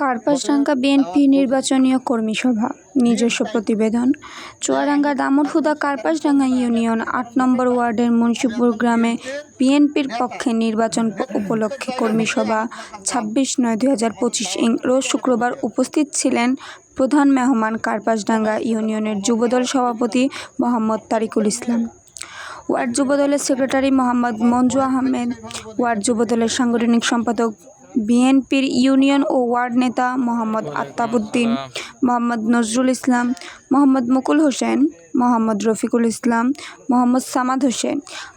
Karpasdanga BNP নির্বাচনীয় কর্মী সভা নিজস্ব প্রতিবেদন। চুয়াডাঙ্গা দামুরহুদা কার্পাসডাঙ্গা ইউনিয়ন আট নম্বর ওয়ার্ডের মুন্সিপুর গ্রামে বিএনপির পক্ষে নির্বাচন উপলক্ষে কর্মী সভা ছাব্বিশ নয় দুই হাজার পঁচিশ ইং রোজ শুক্রবার উপস্থিত ছিলেন প্রধান মেহমান কার্পাসডাঙ্গা ইউনিয়নের যুবদল সভাপতি মোহাম্মদ তারিকুল ইসলাম। ওয়ার্ড যুবদলের সেক্রেটারি মোহাম্মদ মঞ্জু আহমেদ, ওয়ার্ড যুবদলের সাংগঠনিক সম্পাদক বিএনপির ইউনিয়ন ও ওয়ার্ড নেতা মোহাম্মদ আত্তাবুদ্দিন মোহাম্মদ নজরুল ইসলাম, মোহাম্মদ মুকুল হোসেন, মোহাম্মদ রফিকুল ইসলাম, মোহাম্মদ সামাদ হোসেন।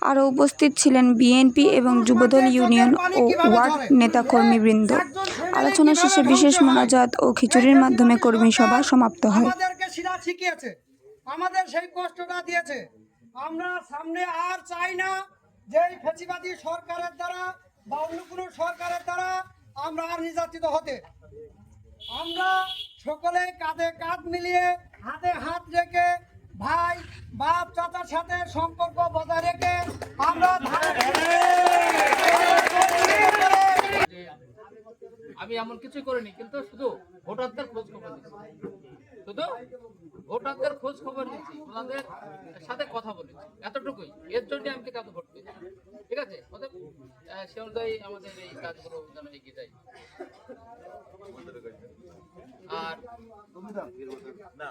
আরও উপস্থিত ছিলেন বিএনপি এবং যুবদল ইউনিয়ন ও ওয়ার্ড নেতা কর্মীবৃন্দ। আলোচনা শেষে বিশেষ মোনাজাত ও খিচুড়ির মাধ্যমে কর্মী সভা সমাপ্ত হয়। আমাদের সেই কষ্টটা দিয়েছে। আমরা সামনে আর চাই না যে ফেসিবাদী সরকারের দ্বারা বা অন্য কোনো সরকারের দ্বারা আমরা আর নির্যাতিত হতে। আমরা সকলে কাঁধে কাঁধ মিলিয়ে হাতে হাত রেখে ভাই, বাপ, চাচার সাথে সম্পর্ক বজায় রেখে আমরা আমি এমন কিছু করিনি, কিন্তু শুধু ভোটারদের খোঁজ খবর শুধু ভোটারদের খোঁজ খবর নিচ্ছি, ওনাদের সাথে কথা বলেছি, এতটুকুই। এর জন্য আমি এত ভোট সে অনুযায়ী আমাদের এই কাজগুলো যেন এগিয়ে যায়। আর না।